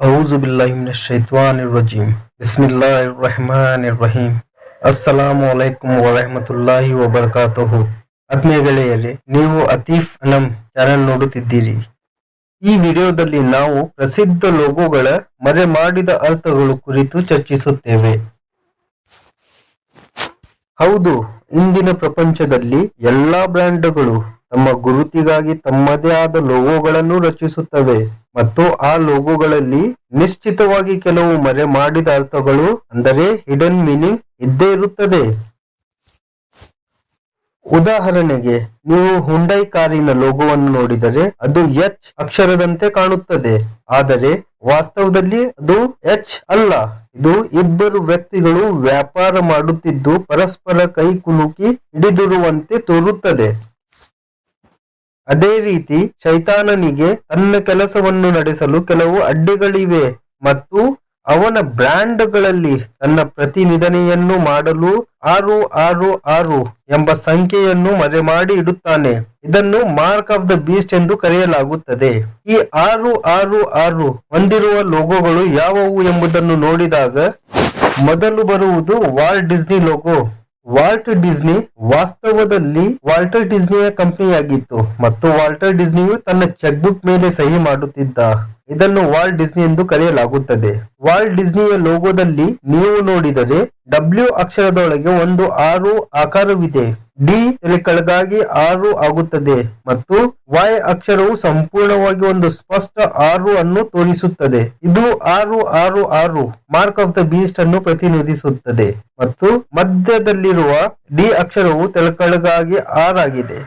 أعوذ بالله من الشيطان الرجيم بسم الله الرحمن الرحيم ಅಸ್ಸಲಾಮು ಅಲೈಕುಂ ವರಹಮತುಲ್ಲಾಹಿ ವಬರ್ಕಾತುಹು ಆತ್ಮೀಯ ಗೆಳೆಯರೇ ನೀವು ಅತೀಫ್ ಅನಂ ಚಾನೆಲ್ ನೋಡುತ್ತಿದ್ದೀರಿ ಈ ವಿಡಿಯೋದಲ್ಲಿ ನಾವು ಪ್ರಸಿದ್ಧ ಲೋಗೋಗಳ ಮರೆ ಮಾಡಿದ ಅರ್ಥಗಳು ಕುರಿತು ಚರ್ಚಿಸುತ್ತೇವೆ ಹೌದು ಇಂದಿನ ಪ್ರಪಂಚದಲ್ಲಿ ಎಲ್ಲಾ ಬ್ರ್ಯಾಂಡ್ಗಳು ತಮ್ಮ ಗುರುತಿಗಾಗಿ ತಮ್ಮದೇ ಆದ ಲೋಗೋಗಳನ್ನು ರಚಿಸುತ್ತವೆ. ಮತ್ತು ಆ ಲೋಗೋಗಳಲ್ಲಿ ನಿಶ್ಚಿತವಾಗಿ ಕೆಲವು ಮರೆ ಮಾಡಿದ ಅರ್ಥಗಳು, ಅಂದರೆ ಹಿಡನ್ ಮೀನಿಂಗ್ ಇದ್ದೇ ಇರುತ್ತದೆ. ಉದಾಹರಣೆಗೆ, ನೀವು ಹುಂಡೈ ಕಾರಿನ ಲೋಗೋವನ್ನು ನೋಡಿದರೆ ಅದು ಎಚ್ ಅಕ್ಷರದಂತೆ ಕಾಣುತ್ತದೆ. ಆದರೆ, ವಾಸ್ತವದಲ್ಲಿ ಅದು ಎಚ್ ಅಲ್ಲ. ಇದು ಇಬ್ಬರು ವ್ಯಕ್ತಿಗಳು ವ್ಯಾಪಾರ ಮಾಡುತ್ತಿದ್ದು, ಪರಸ್ಪರ ಕೈ ಕುಲುಕಿ ಹಿಡಿದಿರುವಂತೆ ತೋರುತ್ತದೆ. ಅದೇ ರೀತಿ ಶೈತಾನನಿಗೆ ತನ್ನ ಕೆಲಸವನ್ನು ನಡೆಸಲು ಕೆಲವು ಅಡ್ಡಿಗಳಿವೆ ಮತ್ತು ಅವನ ಬ್ರ್ಯಾಂಡ್ಗಳಲ್ಲಿ ತನ್ನ ಪ್ರತಿನಿಧನೆಯನ್ನು ಮಾಡಲು ಆರು ಆರು ಆರು ಎಂಬ ಸಂಖ್ಯೆಯನ್ನು ಮರೆಮಾಡಿ ಇಡುತ್ತಾನೆ. ಇದನ್ನು ಮಾರ್ಕ್ ಆಫ್ ದ ಬೀಸ್ಟ್ ಎಂದು ಕರೆಯಲಾಗುತ್ತದೆ. ಈ ಆರು ಆರು ಆರು ಹೊಂದಿರುವ ಲೋಗೋಗಳು ಯಾವುವು ಎಂಬುದನ್ನು ನೋಡಿದಾಗ ಮೊದಲು ಬರುವುದು Walt Disney logo. Walt Disney ವಾಸ್ತವದಲ್ಲಿ ವಾಲ್ಟರ್ ಡಿಸ್ನಿಯ ಕಂಪನಿಯಾಗಿತ್ತು ಮತ್ತು ವಾಲ್ಟರ್ ಡಿಸ್ನಿಯು ತನ್ನ ಚೆಕ್ ಬುಕ್ ಮೇಲೆ ಸಹಿ ಮಾಡುತ್ತಿದ್ದ. ಇದನ್ನು ವಾಲ್ಟ್ ಡಿಸ್ನಿ ಎಂದು ಕರೆಯಲಾಗುತ್ತದೆ. ವಾಲ್ಟ್ ಡಿಸ್ನಿಯ ಲೋಗೋದಲ್ಲಿ ನೀವು ನೋಡಿದರೆ ಡಬ್ಲ್ಯೂ ಅಕ್ಷರದೊಳಗೆ ಒಂದು ಆರು ಆಕಾರವಿದೆ. ಡಿ ಕೆಳಗಾಗಿ ಆರು ಆಗುತ್ತದೆ ಮತ್ತು ವೈ ಅಕ್ಷರವು ಸಂಪೂರ್ಣವಾಗಿ ಒಂದು ಸ್ಪಷ್ಟ ಆರು ಅನ್ನು ತೋರಿಸುತ್ತದೆ. ಇದು ಆರು ಆರು ಆರು ಮಾರ್ಕ್ ಆಫ್ ದ ಬೀಸ್ಟ್ ಅನ್ನು ಪ್ರತಿನಿಧಿಸುತ್ತದೆ ಮತ್ತು ಮಧ್ಯದಲ್ಲಿರುವ ಡಿ ಅಕ್ಷರವು ತೆಲಕಳಗಾಗಿ ಆರಾಗಿದೆ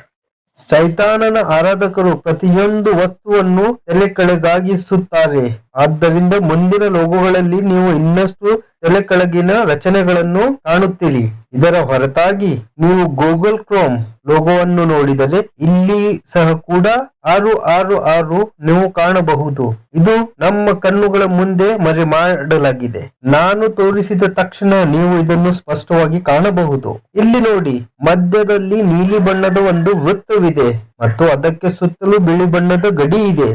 ಸೈತಾನನ ಆರಾಧಕರು ಪ್ರತಿಯೊಂದು ವಸ್ತುವನ್ನು ತಲೆ ಕೆಳಗಾಗಿಸುತ್ತಾರೆ ಆದ್ದರಿಂದ ಮುಂದಿನ ಲೋಗೋಗಳಲ್ಲಿ ನೀವು ಇನ್ನಷ್ಟು ತಲೆ ಕೆಳಗಿನ ರಚನೆಗಳನ್ನು ಕಾಣುತ್ತೀರಿ. ಇದರ ಹೊರತಾಗಿ ನೀವು ಗೂಗಲ್ ಕ್ರೋಮ್ ಲೋಗೋವನ್ನು ನೋಡಿದರೆ ಇಲ್ಲಿ ಸಹ ಕೂಡ ಆರು ಆರು ಆರು ನೀವು ಕಾಣಬಹುದು. ಇದು ನಮ್ಮ ಕಣ್ಣುಗಳ ಮುಂದೆ ಮರೆ ಮಾಡಲಾಗಿದೆ. ನಾನು ತೋರಿಸಿದ ತಕ್ಷಣ ನೀವು ಇದನ್ನು ಸ್ಪಷ್ಟವಾಗಿ ಕಾಣಬಹುದು. ಇಲ್ಲಿ ನೋಡಿ, ಮಧ್ಯದಲ್ಲಿ ನೀಲಿ ಬಣ್ಣದ ಒಂದು ವೃತ್ತವಿದೆ ಮತ್ತು ಅದಕ್ಕೆ ಸುತ್ತಲೂ ಬಿಳಿ ಬಣ್ಣದ ಗಡಿ ಇದೆ.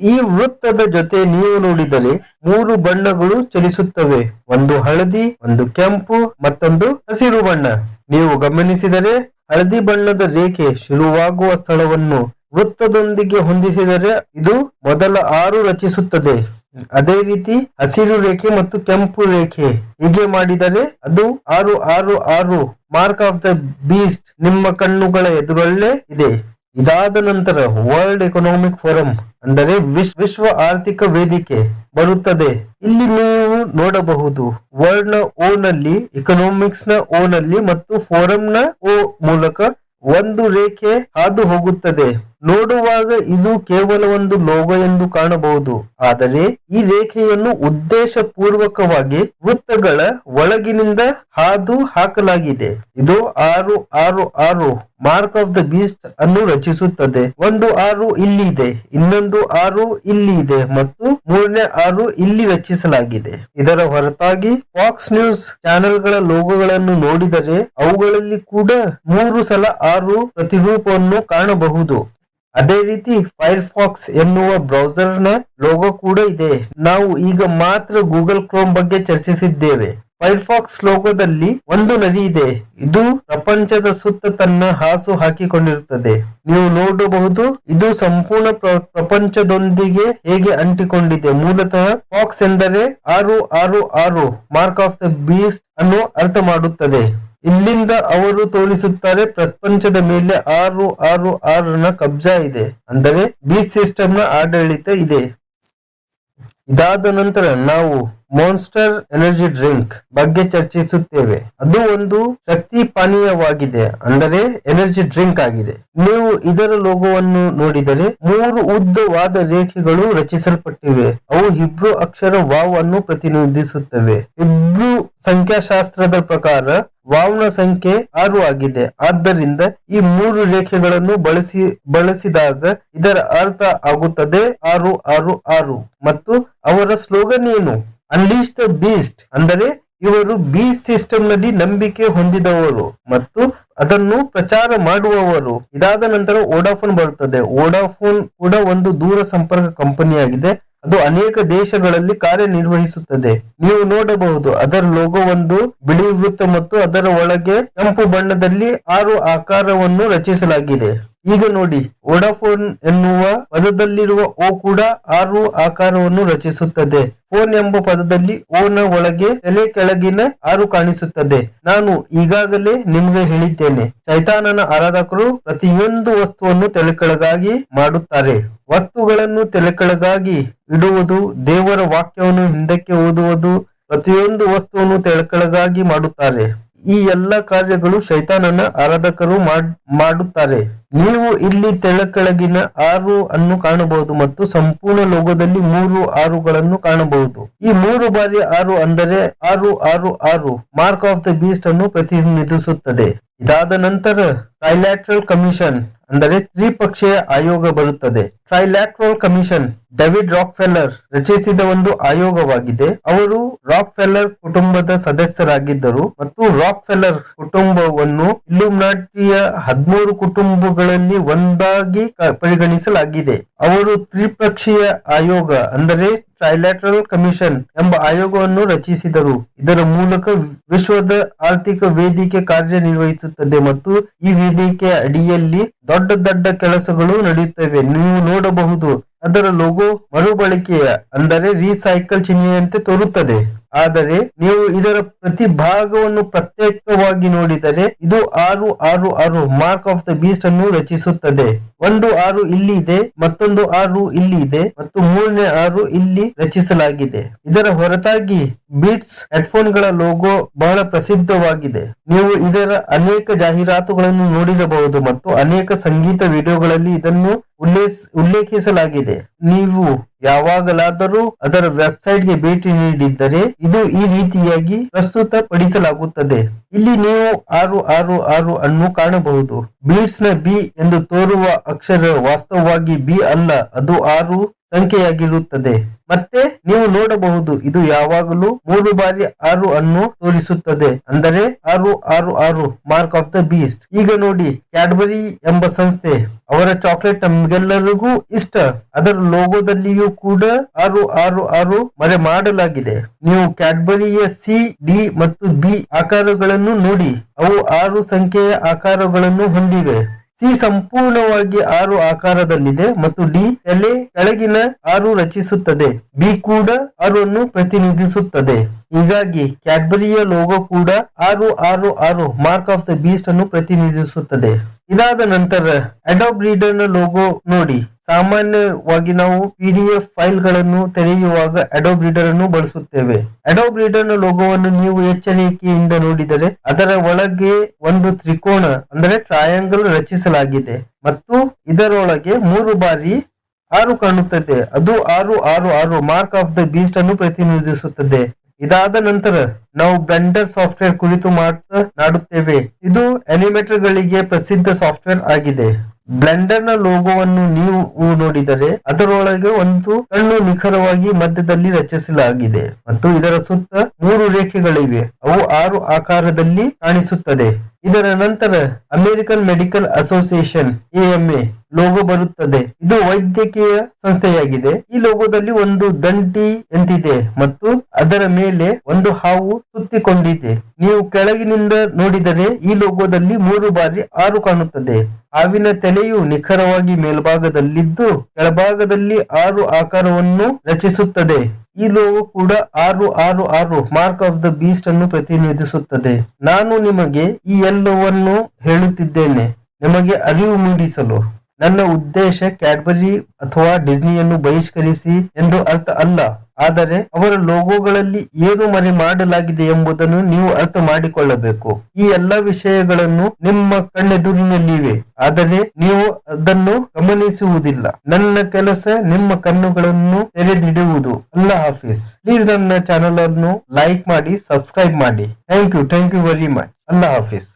ಈ ವೃತ್ತದ ಜೊತೆ ನೀವು ನೋಡಿದರೆ ಮೂರು ಬಣ್ಣಗಳು ಚಲಿಸುತ್ತವೆ. ಒಂದು ಹಳದಿ, ಒಂದು ಕೆಂಪು, ಮತ್ತೊಂದು ಹಸಿರು ಬಣ್ಣ. ನೀವು ಗಮನಿಸಿದರೆ ಹಳದಿ ಬಣ್ಣದ ರೇಖೆ ಶುರುವಾಗುವ ಸ್ಥಳವನ್ನು ವೃತ್ತದೊಂದಿಗೆ ಹೊಂದಿಸಿದರೆ ಇದು ಮೊದಲ ಆರು ರಚಿಸುತ್ತದೆ. ಅದೇ ರೀತಿ ಹಸಿರು ರೇಖೆ ಮತ್ತು ಕೆಂಪು ರೇಖೆ. ಹೀಗೆ ಮಾಡಿದರೆ ಅದು ಆರು ಆರು ಆರು ಮಾರ್ಕ್ ಆಫ್ ದ ಬೀಸ್ಟ್ ನಿಮ್ಮ ಕಣ್ಣುಗಳ ಎದುರಲ್ಲೇ ಇದೆ. ಇದಾದ ನಂತರ ವರ್ಲ್ಡ್ ಎಕನಾಮಿಕ್ ಫೋರಂ ಅಂದರೆ ವಿಶ್- ವಿಶ್ವ ಆರ್ಥಿಕ ವೇದಿಕೆ ಬರುತ್ತದೆ. ಇಲ್ಲಿ ನೀವು ನೋಡಬಹುದು ವರ್ಲ್ಡ್ನ ಓ ನಲ್ಲಿ ಎಕನಾಮಿಕ್ಸ್ನ ಓ ನಲ್ಲಿ ಮತ್ತು ಫೋರಂ ನ ಓ ಮೂಲಕ ಒಂದು ರೇಖೆ ಹಾದು ಹೋಗುತ್ತದೆ. ನೋಡುವಾಗ ಇದು ಕೇವಲ ಒಂದು ಲೋಗೋ ಎಂದು ಕಾಣಬಹುದು. ಆದರೆ ಈ ರೇಖೆಯನ್ನು ಉದ್ದೇಶ ಪೂರ್ವಕವಾಗಿ ವೃತ್ತಗಳ ಒಳಗಿನಿಂದ ಹಾದು ಹಾಕಲಾಗಿದೆ. ಇದು ಆರು ಆರು ಆರು ಮಾರ್ಕ್ ಆಫ್ ದ ಬೀಸ್ಟ್ ಅನ್ನು ರಚಿಸುತ್ತದೆ. ಒಂದು ಆರು ಇಲ್ಲಿ ಇದೆ ಇನ್ನೊಂದು ಆರು ಇಲ್ಲಿ ಇದೆ ಮತ್ತು ಮೂರನೇ ಆರು ಇಲ್ಲಿ ರಚಿಸಲಾಗಿದೆ. ಇದರ ಹೊರತಾಗಿ ಫಾಕ್ಸ್ ನ್ಯೂಸ್ ಚಾನೆಲ್ಗಳ ಲೋಗೋಗಳನ್ನು ನೋಡಿದರೆ ಅವುಗಳಲ್ಲಿ ಕೂಡ ಮೂರು ಸಲ ಆರು ಪ್ರತಿರೂಪವನ್ನು ಕಾಣಬಹುದು. ಅದೇ ರೀತಿ ಫೈರ್ಫಾಕ್ಸ್ ಎನ್ನುವ ಬ್ರೌಸರ್ನ ಲೋಗೋ ಕೂಡ ಇದೆ. ನಾವು ಈಗ ಮಾತ್ರ ಗೂಗಲ್ ಕ್ರೋಮ್ ಬಗ್ಗೆ ಚರ್ಚಿಸಿದ್ದೇವೆ. ಫೈರ್ಫಾಕ್ಸ್ ಲೋಗೋದಲ್ಲಿ ಒಂದು ನದಿ ಇದೆ. ಇದು ಪ್ರಪಂಚದ ಸುತ್ತ ತನ್ನ ಹಾಸು ಹಾಕಿಕೊಂಡಿರುತ್ತದೆ. ನೀವು ನೋಡಬಹುದು, ಇದು ಸಂಪೂರ್ಣ ಪ್ರ- ಪ್ರಪಂಚದೊಂದಿಗೆ ಹೇಗೆ ಅಂಟಿಕೊಂಡಿದೆ. ಮೂಲತಃ ಫಾಕ್ಸ್ ಎಂದರೆ ಆರು ಆರು ಆರು ಮಾರ್ಕ್ ಆಫ್ ದ ಬೀಸ್ಟ್ ಅನ್ನು ಅರ್ಥ ಮಾಡುತ್ತದೆ. ಇಲ್ಲಿಂದ ಅವರು ತೋರಿಸುತ್ತಾರೆ ಪ್ರಪಂಚದ ಮೇಲೆ ಆರು ಆರು ಆರನ ಕಬ್ಜಾ ಇದೆ. ಅಂದರೆ ಬಿ ಸಿಸ್ಟಮ್ನ ಆಡಳಿತ ಇದೆ. ಇದಾದ ನಂತರ ನಾವು ಮಾನ್ಸ್ಟರ್ ಎನರ್ಜಿ ಡ್ರಿಂಕ್ ಬಗ್ಗೆ ಚರ್ಚಿಸುತ್ತೇವೆ. ಅದು ಒಂದು ಶಕ್ತಿ ಪಾನೀಯವಾಗಿದೆ. ಅಂದರೆ ಎನರ್ಜಿ ಡ್ರಿಂಕ್ ಆಗಿದೆ. ನೀವು ಇದರ ಲೋಗೋವನ್ನು ನೋಡಿದರೆ ಮೂರು ಉದ್ದವಾದ ರೇಖೆಗಳು ರಚಿಸಲ್ಪಟ್ಟಿವೆ. ಅವು ಹಿಬ್ರು ಅಕ್ಷರ ವಾವ್ ಅನ್ನು ಪ್ರತಿನಿಧಿಸುತ್ತವೆ. ಹಿಬ್ರು ಸಂಖ್ಯಾಶಾಸ್ತ್ರದ ಪ್ರಕಾರ ವಾವ್ನ ಸಂಖ್ಯೆ ಆರು ಆಗಿದೆ. ಆದ್ದರಿಂದ ಈ ಮೂರು ರೇಖೆಗಳನ್ನು ಬಳಸಿ, ಬಳಸಿದಾಗ ಇದರ ಅರ್ಥ ಆಗುತ್ತದೆ. ಆರು ಆರು ಆರು. ಮತ್ತು ಅವರ ಸ್ಲೋಗನ್ ಏನು? ಅನ್ಲೀಸ್ ದ ಬೀಸ್ಟ್ ಅಂದರೆ ಇವರು ಬೀಸ್ಟ್ ಸಿಸ್ಟಮ್ನಲ್ಲಿ ನಂಬಿಕೆ ಹೊಂದಿದವರು ಮತ್ತು ಅದನ್ನು ಪ್ರಚಾರ ಮಾಡುವವರು. ಇದಾದ ನಂತರ ಓಡಾಫೋನ್ ಬರುತ್ತದೆ. ಓಡಾಫೋನ್ ಕೂಡ ಒಂದು ದೂರ ಸಂಪರ್ಕ ಕಂಪನಿಯಾಗಿದೆ ಅದು ಅನೇಕ ದೇಶಗಳಲ್ಲಿ ಕಾರ್ಯನಿರ್ವಹಿಸುತ್ತದೆ. ನೀವು ನೋಡಬಹುದು, ಅದರ ಲೋಗೋ ಒಂದು ಬಿಳಿ ವೃತ್ತ ಮತ್ತು ಅದರ ಒಳಗೆ ಕೆಂಪು ಬಣ್ಣದಲ್ಲಿ ಆರು ಆಕಾರವನ್ನು ರಚಿಸಲಾಗಿದೆ. ಈಗ ನೋಡಿ ವೋಡಾಫೋನ್ ಎನ್ನುವ ಪದದಲ್ಲಿರುವ ಓ ಕೂಡ ಆರು ಆಕಾರವನ್ನು ರಚಿಸುತ್ತದೆ. ಫೋನ್ ಎಂಬ ಪದದಲ್ಲಿ ಓ ನ ಒಳಗೆ ತಲೆ ಕೆಳಗಿನ ಆರು ಕಾಣಿಸುತ್ತದೆ. ನಾನು ಈಗಾಗಲೇ ನಿಮಗೆ ಹೇಳಿದ್ದೇನೆ ಚೈತಾನನ ಆರಾಧಕರು ಪ್ರತಿಯೊಂದು ವಸ್ತುವನ್ನು ತಲೆಕೆಳಗಾಗಿ ಮಾಡುತ್ತಾರೆ. ವಸ್ತುಗಳನ್ನು ತಲೆಕೆಳಗಾಗಿ ಇಡುವುದು, ದೇವರ ವಾಕ್ಯವನ್ನು ಹಿಂದಕ್ಕೆ ಓದುವುದು, ಪ್ರತಿಯೊಂದು ವಸ್ತುವನ್ನು ತೆಳಕೆಳಗಾಗಿ ಮಾಡುತ್ತಾರೆ. ಈ ಎಲ್ಲ ಕಾರ್ಯಗಳು ಶೈತಾನನ ಆರಾಧಕರು ಮಾಡ್- ಮಾಡುತ್ತಾರೆ. ನೀವು ಇಲ್ಲಿ ತೆಳಕೆಳಗಿನ ಆರು ಅನ್ನು ಕಾಣಬಹುದು ಮತ್ತು ಸಂಪೂರ್ಣ ಲೋಗದಲ್ಲಿ ಮೂರು ಆರುಗಳನ್ನು ಕಾಣಬಹುದು. ಈ ಮೂರು ಬಾರಿ ಆರು ಅಂದರೆ ಆರು ಆರು ಆರು ಮಾರ್ಕ್ ಆಫ್ ದ ಬೀಸ್ಟ್ ಅನ್ನು ಪ್ರತಿನಿಧಿಸುತ್ತದೆ. ಇದಾದ ನಂತರ ಟ್ರೈಲ್ಯಾಟ್ರಲ್ ಕಮಿಷನ್ ಅಂದರೆ ತ್ರಿಪಕ್ಷೀಯ ಆಯೋಗ ಬರುತ್ತದೆ. Trilateral commission David Rockefeller ರಚಿಸಿದ ಒಂದು ಆಯೋಗವಾಗಿದೆ. ಅವರು ರಾಕ್ ಫೆಲ್ಲರ್ ಕುಟುಂಬದ ಸದಸ್ಯರಾಗಿದ್ದರು ಮತ್ತು ರಾಕ್ ಫೆಲ್ಲರ್ ಕುಟುಂಬವನ್ನು ಇಲ್ಲುಮ್ನಾಟಿಯ ಹದಿಮೂರು ಕುಟುಂಬಗಳಲ್ಲಿ ಒಂದಾಗಿ ಪರಿಗಣಿಸಲಾಗಿದೆ. ಅವರು ತ್ರಿಪಕ್ಷೀಯ ಆಯೋಗ ಅಂದರೆ ಟ್ರೈಲ್ಯಾಟ್ರಲ್ ಕಮಿಷನ್ ಎಂಬ ಆಯೋಗವನ್ನು ರಚಿಸಿದರು. ಇದರ ಮೂಲಕ ವಿಶ್ವದ ಆರ್ಥಿಕ ವೇದಿಕೆ ಕಾರ್ಯನಿರ್ವಹಿಸುತ್ತದೆ ಮತ್ತು ಈ ವೇದಿಕೆಯ ಅಡಿಯಲ್ಲಿ ದೊಡ್ಡ ದೊಡ್ಡ ಕೆಲಸಗಳು ನಡೆಯುತ್ತವೆ. ನೀವು ನೋಡಬಹುದು ಅದರ ಲೋಗೋ ಮರುಬಳಕೆಯ, ಅಂದರೆ ರೀಸೈಕಲ್ ಚಿಹ್ನೆಯಂತೆ ತೋರುತ್ತದೆ. ಆದರೆ ನೀವು ಇದರ ಪ್ರತಿ ಭಾಗವನ್ನು ಪ್ರತ್ಯೇಕವಾಗಿ ನೋಡಿದರೆ ಇದು ಆರು ಆರು ಆರು ಮಾರ್ಕ್ ಆಫ್ ದ ಬೀಸ್ಟ್ ಅನ್ನು ರಚಿಸುತ್ತದೆ. ಒಂದು ಆರು ಇಲ್ಲಿ ಇದೆ, ಮತ್ತೊಂದು ಆರು ಇಲ್ಲಿ ಇದೆ, ಮತ್ತು ಮೂರನೇ ಆರು ಇಲ್ಲಿ ರಚಿಸಲಾಗಿದೆ. ಇದರ ಹೊರತಾಗಿ ಬೀಟ್ಸ್ ಹೆಡ್ಫೋನ್ಗಳ ಲೋಗೋ ಬಹಳ ಪ್ರಸಿದ್ಧವಾಗಿದೆ. ನೀವು ಇದರ ಅನೇಕ ಜಾಹೀರಾತುಗಳನ್ನು ನೋಡಿರಬಹುದು ಮತ್ತು ಅನೇಕ ಸಂಗೀತ ವಿಡಿಯೋಗಳಲ್ಲಿ ಇದನ್ನು ಉಲ್ಲೇಖಿಸಲಾಗಿದೆ. ನೀವು ಯಾವಾಗಲಾದರೂ ಅದರ ವೆಬ್ಸೈಟ್ಗೆ ಭೇಟಿ ನೀಡಿದ್ದರೆ ಇದು ಈ ರೀತಿಯಾಗಿ ಪ್ರಸ್ತುತ ಪಡಿಸಲಾಗುತ್ತದೆ ಇಲ್ಲಿ ನೀವು ಆರು ಆರು ಆರು ಅನ್ನು ಕಾಣಬಹುದು. ಬೀಟ್ಸ್ನ ಬಿ ಎಂದು ತೋರುವ ಅಕ್ಷರ ವಾಸ್ತವವಾಗಿ ಬಿ ಅಲ್ಲ, ಅದು ಆರು ಸಂಖ್ಯೆಯಾಗಿರುತ್ತದೆ. ಮತ್ತೆ ನೀವು ನೋಡಬಹುದು ಇದು ಯಾವಾಗಲೂ ಮೂರು ಬಾರಿ ಆರು ಅನ್ನು ತೋರಿಸುತ್ತದೆ. ಅಂದರೆ ಆರು ಆರು ಆರು ಮಾರ್ಕ್ ಆಫ್ ದ ಬೀಸ್ಟ್. ಈಗ ನೋಡಿ, ಕ್ಯಾಡ್ಬರಿ ಎಂಬ ಸಂಸ್ಥೆ ಅವರ ಚಾಕ್ಲೇಟ್ ನಮ್ಗೆಲ್ಲರಿಗೂ ಇಷ್ಟ. ಅದರ ಲೋಗೋದಲ್ಲಿಯೂ ಕೂಡ ಆರು ಆರು ಆರು ಮರೆ ಮಾಡಲಾಗಿದೆ. ನೀವು ಕ್ಯಾಡ್ಬರಿಯ ಸಿ, ಡಿ ಮತ್ತು ಬಿ ಆಕಾರಗಳನ್ನು ನೋಡಿ. ಅವು ಆರು ಸಂಖ್ಯೆಯ ಆಕಾರಗಳನ್ನು ಹೊಂದಿವೆ. ಸಿ ಸಂಪೂರ್ಣವಾಗಿ ಆರು ಆಕಾರದಲ್ಲಿದೆ ಮತ್ತು ಡಿ ಎಲೆ ಕೆಳಗಿನ ಆರು ರಚಿಸುತ್ತದೆ. ಬಿ ಕೂಡ ಆರನ್ನು ಪ್ರತಿನಿಧಿಸುತ್ತದೆ. ಹೀಗಾಗಿ ಕ್ಯಾಡ್ಬರಿಯ ಲೋಗೋ ಕೂಡ ಆರು ಆರು ಆರು ಮಾರ್ಕ್ ಆಫ್ ದ ಬೀಸ್ಟ್ ಅನ್ನು ಪ್ರತಿನಿಧಿಸುತ್ತದೆ. ಇದಾದ ನಂತರ ಅಡೋಬ್ ರೀಡರ್ ಲೋಗೋ ನೋಡಿ. ಸಾಮಾನ್ಯವಾಗಿ ನಾವು ಪಿಡಿಎಫ್ ಫೈಲ್ಗಳನ್ನು ತೆರೆಯುವಾಗ ಅಡೋಬ್ ರೀಡರ್ ಅನ್ನು ಬಳಸುತ್ತೇವೆ. ಅಡೋಬ್ ರೀಡರ್ ಲೋಗೋವನ್ನು ನೀವು ಎಚ್ಚರಿಕೆಯಿಂದ ನೋಡಿದರೆ ಅದರ ಒಳಗೆ ಒಂದು ತ್ರಿಕೋಣ ಅಂದರೆ ಟ್ರಯಾಂಗಲ್ ರಚಿಸಲಾಗಿದೆ. ಮತ್ತು ಇದರೊಳಗೆ ಮೂರು ಬಾರಿ ಆರು ಕಾಣುತ್ತದೆ. ಅದು ಆರು ಆರು ಆರು ಮಾರ್ಕ್ ಆಫ್ ದ ಬೀಸ್ಟ್ ಅನ್ನು ಪ್ರತಿನಿಧಿಸುತ್ತದೆ. ಇದಾದ ನಂತರ ನಾವು ಬ್ಲೆಂಡರ್ ಸಾಫ್ಟ್ವೇರ್ ಕುರಿತು ಮಾತನಾಡುತ್ತೇವೆ. ಇದು ಅನಿಮೇಟರ್ ಗಳಿಗೆ ಪ್ರಸಿದ್ಧ ಸಾಫ್ಟ್ವೇರ್ ಆಗಿದೆ. ಬ್ಲೆಂಡರ್ನ ಲೋಗೋವನ್ನು ನೀವು ನೋಡಿದರೆ ಅದರೊಳಗೆ ಒಂದು ಕಣ್ಣು ನಿಖರವಾಗಿ ಮಧ್ಯದಲ್ಲಿ ರಚಿಸಲಾಗಿದೆ ಮತ್ತು ಇದರ ಸುತ್ತ ಮೂರು ರೇಖೆಗಳಿವೆ. ಅವು ಆರು ಆಕಾರದಲ್ಲಿ ಕಾಣಿಸುತ್ತದೆ. ಇದರ ನಂತರ American Medical Association AMA logo ಬರುತ್ತದೆ. ಇದು ವೈದ್ಯಕೀಯ ಸಂಸ್ಥೆಯಾಗಿದೆ. ಈ ಲೋಗೋದಲ್ಲಿ ಒಂದು ದಂಟಿ ಎಂತಿದೆ ಮತ್ತು ಅದರ ಮೇಲೆ ಒಂದು ಹಾವು ಸುತ್ತಿಕೊಂಡಿದೆ. ನೀವು ಕೆಳಗಿನಿಂದ ನೋಡಿದರೆ ಈ ಲೋಗೋದಲ್ಲಿ ಮೂರು ಬಾರಿ ಆರು ಕಾಣುತ್ತದೆ. ಹಾವಿನ ತಲೆಯು ನಿಖರವಾಗಿ ಮೇಲ್ಭಾಗದಲ್ಲಿದ್ದು ಕೆಳಭಾಗದಲ್ಲಿ ಆರು ಆಕಾರವನ್ನು ರಚಿಸುತ್ತದೆ. ಈ ಲೋಗೋ ಕೂಡ ಆರು ಆರು ಆರು ಮಾರ್ಕ್ ಆಫ್ ದ ಬೀಸ್ಟ್ ಅನ್ನು ಪ್ರತಿನಿಧಿಸುತ್ತದೆ. ನಾನು ನಿಮಗೆ ಈ ಎಲ್ಲವನ್ನು ಹೇಳುತ್ತಿದ್ದೇನೆ. ನಿಮಗೆ ಅರಿವು ಮೂಡಿಸಲು. ನನ್ನ ಉದ್ದೇಶ ಕ್ಯಾಡ್ಬರಿ ಅಥವಾ ಡಿಸ್ನಿಯನ್ನು ಬಹಿಷ್ಕರಿಸಿ ಎಂದು ಅರ್ಥ ಅಲ್ಲ. ಆದರೆ ಅವರ ಲೋಗೋಗಳಲ್ಲಿ ಏನು ಮರೆ ಮಾಡಲಾಗಿದೆ ಎಂಬುದನ್ನು ನೀವು ಅರ್ಥ ಮಾಡಿಕೊಳ್ಳಬೇಕು. ಈ ಎಲ್ಲ ವಿಷಯಗಳನ್ನು ನಿಮ್ಮ ಕಣ್ಣೆದುರಿನಲ್ಲಿವೆ. ಆದರೆ ನೀವು ಅದನ್ನು ಗಮನಿಸುವುದಿಲ್ಲ. ನನ್ನ ಕೆಲಸ ನಿಮ್ಮ ಕಣ್ಣುಗಳನ್ನು ತೆರೆದಿಡುವುದು. ಅಲ್ಲ ಹಾಫೀಸ್. ಪ್ಲೀಸ್ ನನ್ನ ಚಾನೆಲ್ ಅನ್ನು ಲೈಕ್ ಮಾಡಿ, ಸಬ್ಸ್ಕ್ರೈಬ್ ಮಾಡಿ. Thank you thank you very much. ಅಲ್ಲ ಹಾಫೀಸ್.